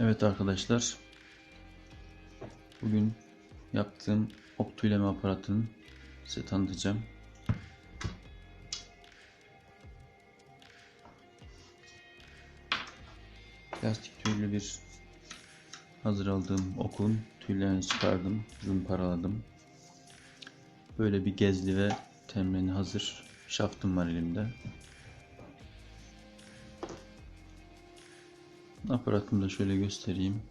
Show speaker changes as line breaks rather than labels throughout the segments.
Evet arkadaşlar. Bugün yaptığım optüleme aparatını size tanıtacağım. Plastik tüylü bir hazır aldığım okun tüylerini çıkardım, zımparaladım. Böyle bir gezli ve temreni hazır şaftım var elimde. Aparatımı da şöyle göstereyim.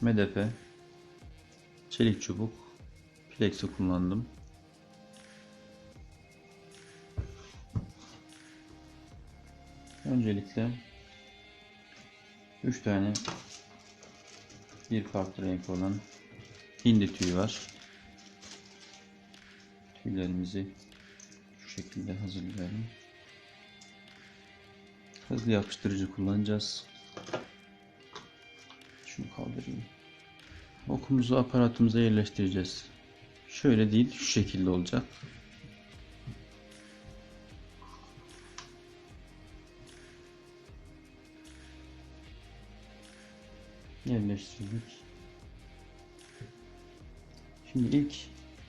MDF, çelik çubuk, plexi kullandım. Öncelikle 3 tane bir farklı renk olan hindi tüyü var. Tüylerimizi şu şekilde hazırlayalım. Hızlı yapıştırıcı kullanacağız. Şunu kaldırayım. Okumuzu aparatımıza yerleştireceğiz. Şöyle değil, şu şekilde olacak. Yerleştirdik. Şimdi ilk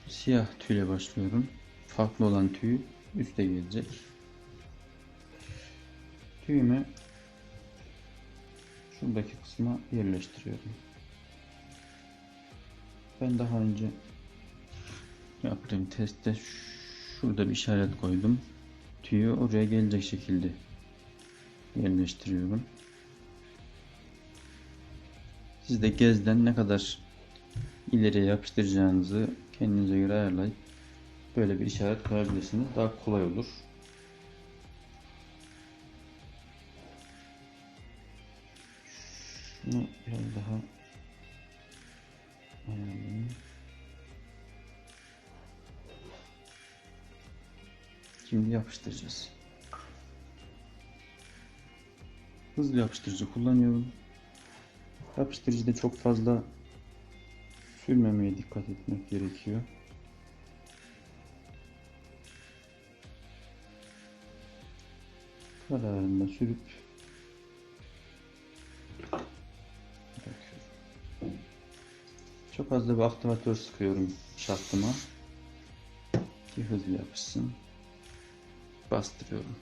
siyah tüyle başlıyorum. Farklı olan tüy üste gelecek. Tüyümü şuradaki kısma yerleştiriyorum. Ben daha önce yaptığım testte şurada bir işaret koydum. Tüyü oraya gelecek şekilde yerleştiriyorum. Siz de gezden ne kadar ileriye yapıştıracağınızı kendinize göre ayarlayıp böyle bir işaret koyabilirsiniz. Daha kolay olur. Şunu biraz daha ayarlayayım. Şimdi yapıştıracağız. Hızlı yapıştırıcı kullanıyorum. Yapıştırıcıda çok fazla sürmemeye dikkat etmek gerekiyor. Kararında sürüp. Çok az da bir aktivatör sıkıyorum şaftıma ki hızlı yapışsın. Bastırıyorum.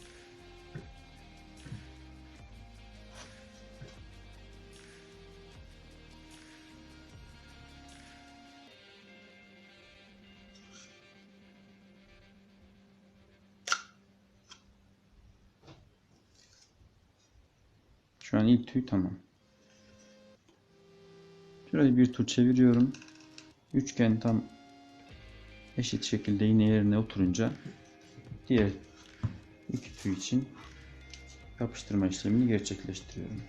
Şu an ilk tüy tamam. Şurayı bir tur çeviriyorum. Üçgen tam eşit şekilde yine yerine oturunca diğer iki tüy için yapıştırma işlemini gerçekleştiriyorum.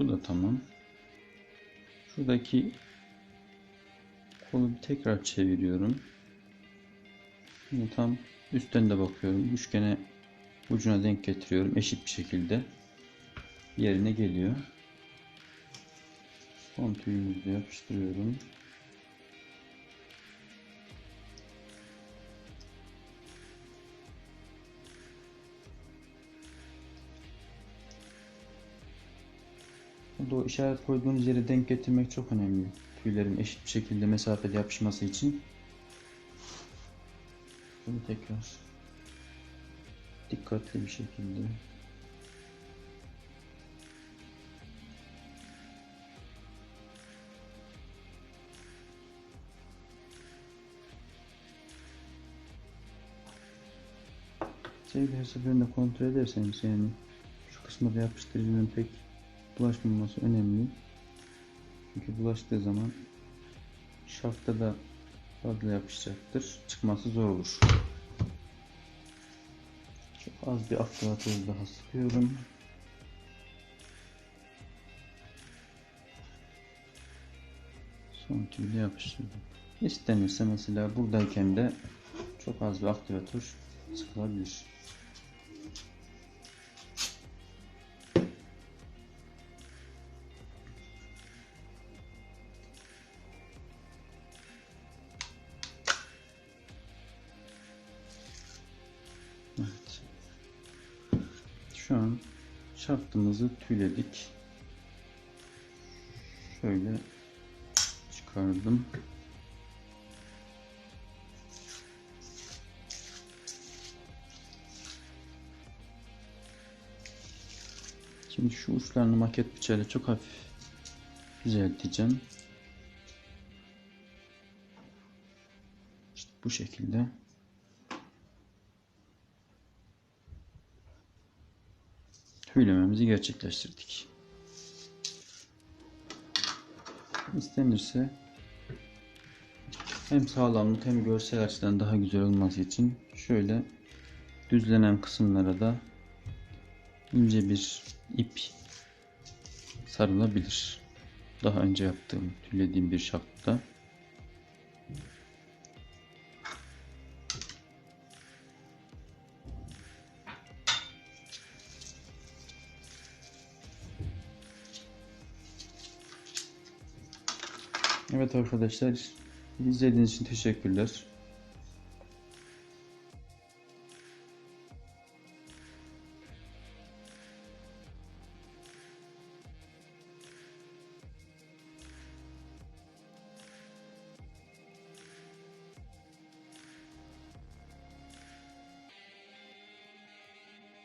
Bu da tamam. Şuradaki kolu tekrar çeviriyorum. Şimdi tam üstten de bakıyorum. Üçgene ucuna denk getiriyorum. Eşit bir şekilde yerine geliyor. Son tüyümüzü yapıştırıyorum. Burada o işaret koyduğunuz yere denk getirmek çok önemli. Tüylerin eşit bir şekilde mesafede yapışması için. Bunu tekrar dikkatli bir şekilde Sevgili her seferinde kontrol ederseniz yani şu kısmı da yapıştırıcının pek bulaşmaması önemli. Çünkü bulaştığı zaman şafta da fazla yapışacaktır. Çıkması zor olur. Çok az bir aktivatör daha sıkıyorum. Son tüyle yapıştırdım. İstenirse mesela buradayken de çok az bir aktivatör sıkılabilir. Şu an şaftımızı tüyledik. Şöyle çıkardım. Şimdi şu uçlarını maket bıçağıyla çok hafif düzelteceğim. İşte bu şekilde. Tüylememizi gerçekleştirdik. İstenirse hem sağlamlık hem görsel açıdan daha güzel olması için şöyle düzlenen kısımlara da ince bir ip sarılabilir. Daha önce yaptığım, tüylediğim bir şafta. Evet arkadaşlar, izlediğiniz için teşekkürler.